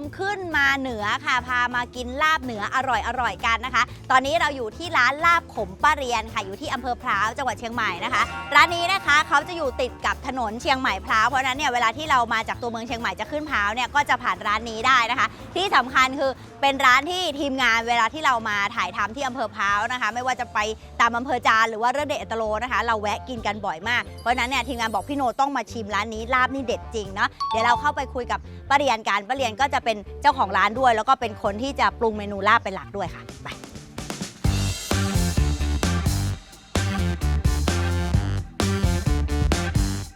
มขึ้น มาเหนือค่ะ พามากินลาบเหนืออร่อยอร่อยๆกันนะคะ ตอนนี้เราอยู่ที่ร้านลาบขมป้าเรียนค่ะ อยู่ที่อำเภอพร้าวจังหวัดเชียงใหม่นะคะ ร้านนี้นะคะเขาจะอยู่ติดกับถนนเชียงใหม่พร้าวเพราะฉะนั้นเนี่ยเวลาที่เรามาจากตัวเมืองเชียงใหม่จะขึ้นพร้าวเนี่ยก็จะผ่านร้านนี้ได้นะคะ ที่สำคัญคือเป็นร้านที่ทีมงานเวลาที่เรามาถ่ายทำที่อำเภอพร้าวนะคะ ไม่ว่าจะไปตามอำเภอจานหรือว่าเรือเดชอัตโลนะคะ เราแวะกินกันบ่อยมากเพราะฉะนั้นเนี่ยทีมงานบอกพี่โนต้องมาชิมร้านนี้ลาบนี่เด็ดจริงเนาะเดี๋ยวเราเข้าไปคุยกับป้าเรียนกันป้าเรียนก็จะเป็นเจ้าของร้านด้วย แล้วก็เป็นคนที่จะปรุงเมนูลาบเป็นหลักด้วยค่ะไป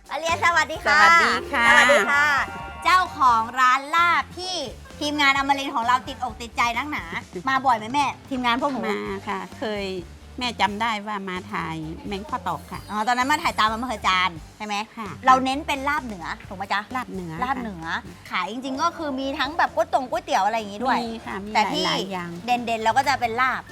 ป้าเรียนสวัสดีค่ะ สวัสดีค่ะ สวัสดีค่ะ เจ้าของร้านลาบที่ทีมงานอมรินทร์ของเราติดอกติดใจนักหนา มาบ่อยไหมแม่ ทีมงานพวกหนู มาค่ะ เคย แม่จำได้ว่ามาถ่ายแมงข้อตอกค่ะ อ๋อตอนนั้นมาถ่ายตามอำเภอจานใช่ไหมค่ะเราเน้นเป็นลาบเหนือถูกไหมจ๊ะลาบเหนือลาบเหนือขายจริง ๆ ก็คือมีทั้งแบบก๋วยตงก๋วยเตี๋ยวอะไรอย่างงี้ด้วย มีค่ะมีแต่หลายที่หลายอย่างเด่นๆเราก็จะเป็นลาบ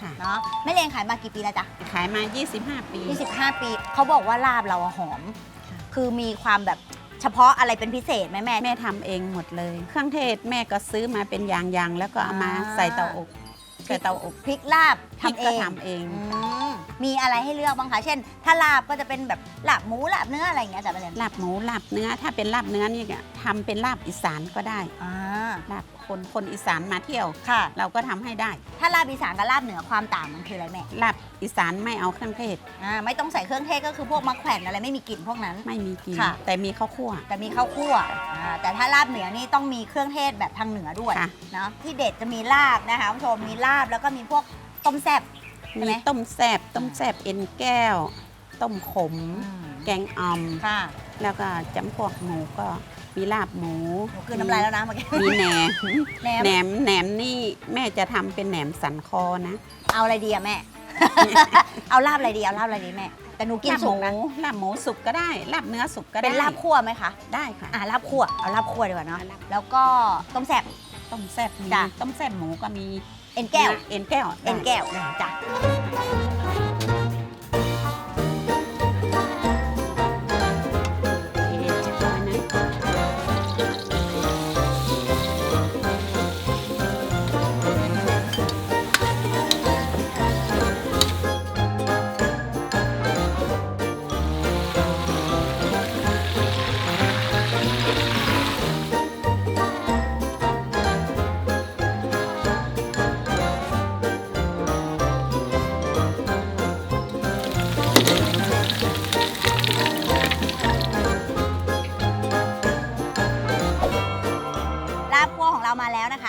ค่ะ เนาะแม่เรียนขายมากี่ปีแล้วจ๊ะ ขายมา 25 ปี 25 ปีเขาบอกว่าลาบเราอะหอม ค่ะ คือมีความแบบเฉพาะอะไรเป็นพิเศษไหมแม่ แม่ทำเองหมดเลย เครื่องเทศแม่ก็ซื้อมาเป็นอย่างๆ แล้วก็เอามาอ่า ใส่เตาอบ ใส่เตาอบพริกลาบพริกทำเอก็งทำเอง อืมมีอะไรให้เลือกบ้างคะ เช่น ถ้าลาบก็จะเป็นแบบลาบหมูลาบเนื้ออะไรอย่างเงี้ยจ้ะแม่เรียนลาบหมูลาบเนื้อ ถ้าเป็นลาบเนื้อนี่ก็ทำเป็นลาบอีสานก็ได้อ่าลาบคนคนอีสานมาเที่ยว ค่ะ เราก็ทำให้ได้ ถ้าลาบอีสานกับลาบเหนือความต่างมันคืออะไรแม่ลาบ อีสานไม่เอาเครื่องเทศ อ่าไม่ต้องใส่เครื่องเทศก็คือพวกมะแขวนอะไรไม่มีกลิ่นพวกนั้น ไม่มีกลิน ค่ะ แต่มีข้าวคั่ว แต่มีข้าวคั่วอ่าแต่ถ้าลาบเหนือนี่ต้องมีเครื่องเทศแบบทางเหนือด้วยค่ะ เนาะที่เด็ดจะมีลาบนะคะคุณผู้ชมมีลาบแล้วก็มีพวกต้มแซ่บ ใช่ไหม มีต้มแซบต้มแซบเอ็นแก้ว ต้มขม แกงอ่อม ค่ะ แล้วก็จำพวกหมูก็มีลาบหมูหนูกลืนน้ำลายแล้วนะเมื่อกี้มีแหนมแหนมแหนมแหนมนี่แม่จะทำเป็นแหนมสันคอนะ เอาอะไรดีอะแม่ เอาลาบอะไรดีเอาลาบอะไรดีแม่ แต่หนูกินลาบหสุมูกนะลาบหมูสุกก็ได้ลาบเนื้อสุกก็ได้เป็นลาบคั่วไหมคะได้ค่ะ อ่าลาบคั่วเอาลาบคั่วดีกว่าเนาะเอาลาบ แล้วก็ต้มแซ่บ ต้มแซบมีจ้ะ ต้มแซบหมูก็มีเอ็นแก้ว เอ็นแก้วเอ็นแก้วจ้ะเ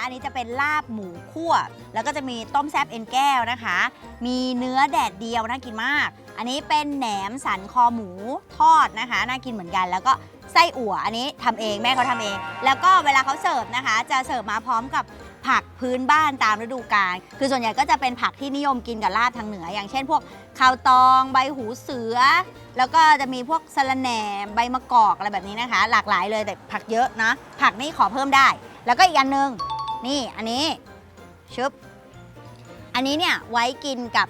อันนี้จะเป็นลาบหมูคั่ว แล้วก็จะมีต้มแซ่บเอ็นแก้วนะคะ มีเนื้อแดดเดียวน่ากินมาก อันนี้เป็นแหนมสันคอหมูทอดนะคะ น่ากินเหมือนกัน แล้วก็ไส้อั่วอันนี้ทำเองแม่เขาทำเอง แล้วก็เวลาเขาเสิร์ฟนะคะ จะเสิร์ฟมาพร้อมกับผักพื้นบ้านตามฤดูกาล คือส่วนใหญ่ก็จะเป็นผักที่นิยมกินกับลาบทางเหนือ อย่างเช่นพวกข้าวตองใบหูเสือ แล้วก็จะมีพวกสะระแหน่ใบมะกอกอะไรแบบนี้นะคะ หลากหลายเลยแต่ผักเยอะนะ ผักนี่ขอเพิ่มได้ แล้วก็อีกอันหนึ่ง นี่อันนี้ชึบอันนี้เนี่ยไว้กินกับ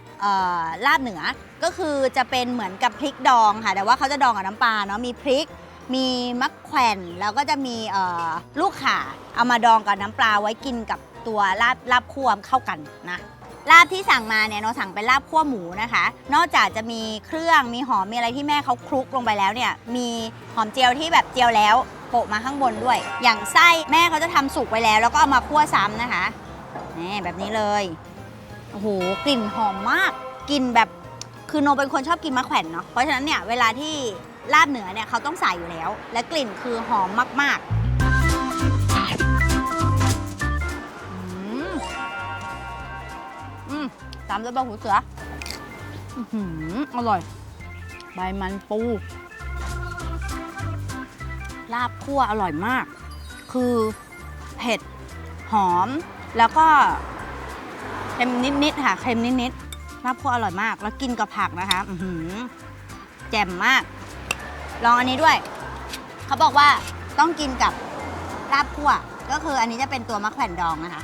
ลาบเหนือก็คือจะเป็นเหมือนกับพริกดองค่ะ แต่ว่าเขาจะดองกับน้ำปลาเนาะมีพริก มีมะแขวนแล้วก็จะมีลูกข่าเอามาดองกับน้ำปลาไว้กินกับตัวลาบลาบคั่วเข้ากันนะลาบที่สั่งมาเนี่ยเราสั่งเป็นลาบคั่วหมูนะคะ นอกจากจะมีเครื่องมีหอมมีอะไรที่แม่เขาคลุกลงไปแล้วเนี่ยมีหอมเจียวที่แบบเจียวแล้ว โปะมาข้างบนด้วย อย่างไส้แม่เขาจะทำสุกไว้แล้ว แล้วก็เอามาคั่วซ้ำนะคะนี่แบบนี้เลยโอ้โหกลิ่นหอมมากกลิ่นแบบคือโนเป็นคนชอบกินมะแขวนเนาะเพราะฉะนั้นเนี่ยเวลาที่ลาบเหนือเนี่ยเขาต้องใส่อยู่แล้ว และกลิ่นคือหอมมากๆตามด้วยใบหูเสืออร่อย ใบมันปู ลาบคั่วอร่อยมาก คือเผ็ดหอม แล้วก็เค็มนิดๆค่ะเค็มนิดๆลาบคั่วอร่อยมาก แล้วกินกับผักนะคะอืแจ่มมาก ลองอันนี้ด้วย เขาบอกว่าต้องกินกับลาบคั่ว ก็คืออันนี้จะเป็นตัวมะแขวนดองนะคะ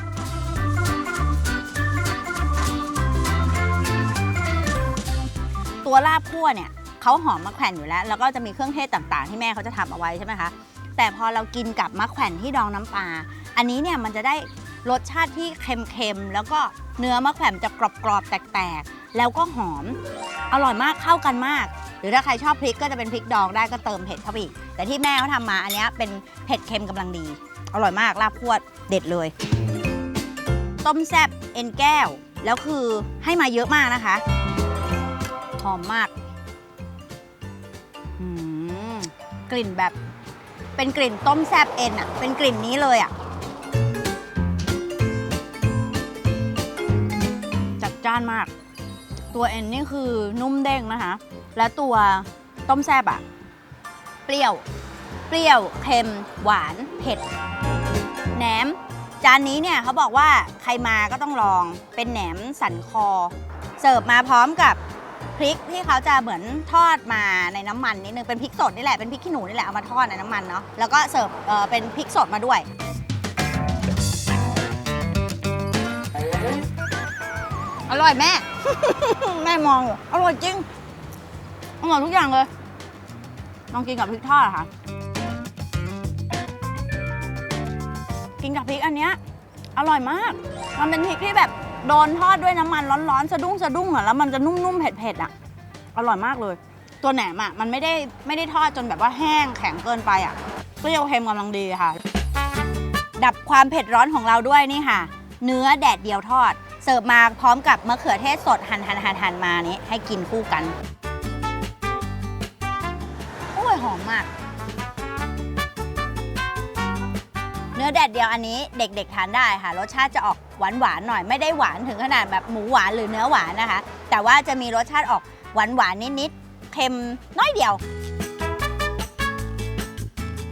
ตัวลาบคั่วเนี่ย เขาหอมมะแขวนอยู่แล้ว แล้วก็จะมีเครื่องเทศต่างๆ ที่แม่เขาจะทำเอาไว้ใช่ไหมคะแต่พอเรากินกับมะแขวนที่ดองน้ำปลาอันนี้เนี่ยมันจะได้รสชาติที่เค็มๆแล้วก็เนื้อมะแขวนจะกรอบๆแตกๆ แล้วก็หอมอร่อยมากเข้ากันมาก หรือถ้าใครชอบพริกก็จะเป็นพริกดองได้ก็เติมเผ็ดเข้าไปอีกแต่ที่แม่เขาทำมาอันนี้เป็นเผ็ดเค็มกำลังดี อร่อยมากลาบพวดเด็ดเลย ต้มแซบเอ็นแก้ว แล้วคือให้มาเยอะมากนะคะหอมมาก กลิ่นแบบ เป็นกลิ่นต้มแซบเอ็นอะเป็นกลิ่นนี้เลยอะจัดจ้านมาก ตัวเอ็นนี่คือนุ่มเด้งนะคะ และตัวต้มแซบอะเปรี้ยว เปรี้ยวเค็ม หวาน เผ็ดแหนมจานนี้เนี่ยเขาบอกว่าใครมาก็ต้องลองเป็นแหนมสันคอ เสิร์ฟมาพร้อมกับ พริกที่เขาจะเหมือนทอดมาในน้ำมันนิดนึงเป็นพริกสดนี่แหละเป็นพริกขี้หนูนี่แหละเอามาทอดในน้ำมันเนาะแล้วก็เสิร์ฟเอ่อเป็นพริกสดมาด้วย อร่อยแม่ แม่มองอยู่อร่อยจริงอร่อยทุกอย่างเลยลองกินกับพริกทอดค่ะ กินกับพริกอันเนี้ยอร่อยมาก มันเป็นพริกที่แบบ โดนทอดด้วยน้ำมันร้อนๆสะดุ้งสะดุ้งอะแล้วมันจะนุ่มๆเผ็ดๆอะอร่อยมากเลย ตัวแหนมอะมันไม่ได้ไม่ได้ทอดจนแบบว่าแห้งแข็งเกินไปอะเปรี้ยวเค็มกำลังดีค่ะ ดับความเผ็ดร้อนของเราด้วยนี่ค่ะ เนื้อแดดเดียวทอด เสิร์ฟมาพร้อมกับมะเขือเทศสดหั่นหั่นหั่นหั่นมานี้ให้กินคู่กันโอ้ยหอมมาก นื้อแดดเดียวอันนี้เด็กๆทานได้ค่ะ รสชาติจะออกหวานๆหน่อยไม่ได้หวานถึงขนาดแบบหมูหวานหรือเนื้อหวานนะคะ แต่ว่าจะมีรสชาติออกหวานๆนิดๆเค็มน้อยเดียว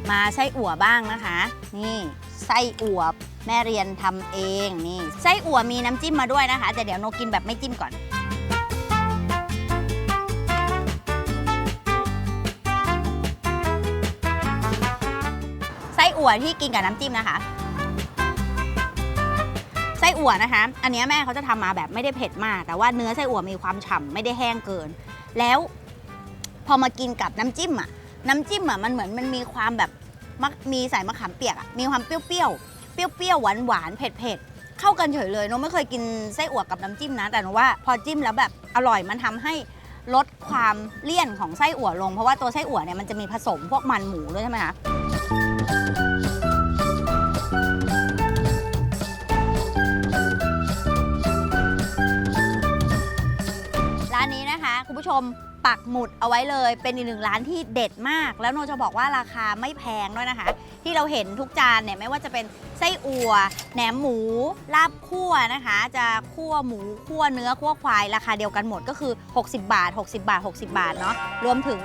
มาไส้อั่วบ้างนะคะ นี่ไส้อั่วแม่เรียนทำเองนี่ไส้อั่วมีน้ำจิ้มมาด้วยนะคะแต่เดี๋ยวโนกินแบบไม่จิ้มก่อน อั่วที่กินกับน้ำจิ้มนะคะ ไส้อั่วนะคะ อันนี้แม่เขาจะทำมาแบบไม่ได้เผ็ดมาก แต่ว่าเนื้อไส้อั่วมีความฉ่ำไม่ได้แห้งเกิน แล้วพอมากินกับน้ำจิ้มอะ น้ำจิ้มอะมันเหมือนมันมีความแบบมักมีใส่มะขามเปียกอะ มีความเปรี้ยวๆ เปรี้ยวๆ หวานๆเผ็ดๆเข้ากันเฉยเลยโนไม่เคยกินไส้อั่วกับน้ำจิ้มนะ แต่หนูว่าพอจิ้มแล้วแบบอร่อยมันทำให้ลดความเลี่ยนของไส้อั่วลง เพราะว่าตัวไส้อั่วเนี่ยมันจะมีผสมพวกมันหมูด้วยใช่ไหมคะ ร้านนี้นะคะคุณผู้ชมปักหมุดเอาไว้เลย เป็นอีกหนึ่งร้านที่เด็ดมาก แล้วโนจะบอกว่าราคาไม่แพงด้วยนะคะ ที่เราเห็นทุกจานเนี่ยไม่ว่าจะเป็นไส้อั่วแหนมหมู ลาบคั่วนะคะ จะคั่วหมูคั่วเนื้อคั่วควายราคาเดียวกันหมดก็คือ 60 บาท 60 บาท 60 บาทเนาะรวมถึง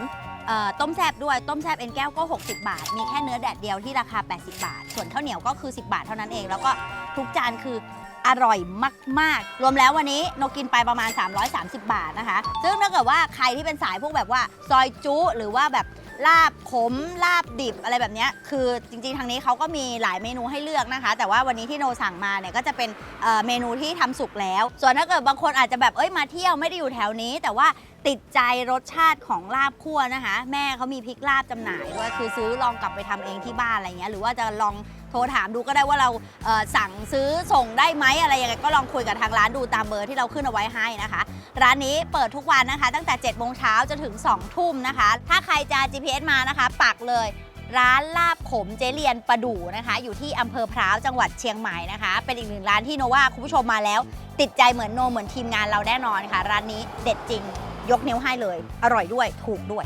เอ่อต้มแซบด้วยต้มแซบเอ็นแก้วก็ 60 บาท มีแค่เนื้อแดดเดียวที่ราคา 80 บาท ส่วนข้าวเหนียวก็คือ 10 บาทเท่านั้นเอง แล้วก็ทุกจานคืออร่อยมาก ๆ รวมแล้ววันนี้นกกินไปประมาณ 330 บาทนะคะ ซึ่งถ้าเกิดว่าใครที่เป็นสายพวกแบบว่าซอยจุหรือว่าแบบ ลาบขมลาบดิบอะไรแบบเนี้ยคือจริงๆทางนี้เขาก็มีหลายเมนูให้เลือกนะคะ แต่ว่าวันนี้ที่โนสั่งมาเนี่ยก็จะเป็นเอ่อเมนูที่ทำสุกแล้ว ส่วนถ้าเกิดบางคนอาจจะแบบเอ้ยมาเที่ยวไม่ได้อยู่แถวนี้ แต่ว่าติดใจรสชาติของลาบคั่วนะคะ แม่เขามีพริกลาบจำหน่ายด้วยคือซื้อลองกลับไปทำเองที่บ้านอะไรเงี้ยหรือว่าจะลอง โทรถามดูก็ได้ว่าเราเสั่งซื้อส่งได้ไหมอะไรยังไงก็ลองคุยกับทางร้านดูตามเบอร์ที่เราขึ้นเอาไว้ให้นะคะ ร้านนี้เปิดทุกวันนะคะ ตั้งแต่7โมงเช้าจนถึง2ทุ่มนะคะ ถ้าใครจะ GPS มานะคะ ปักเลยร้านลาบขมเจเลียนประดู่นะคะ อยู่ที่อำเภอพร้าวจังหวัดเชียงใหม่นะคะ เป็นอีกหนึ่งร้านที่โนว่าคุณผู้ชมมาแล้ว ติดใจเหมือนโนเหมือนทีมงานเราแน่นอนค่ะ ร้านนี้เด็ดจริง ยกนิ้วให้เลย อร่อยด้วยถูกด้วย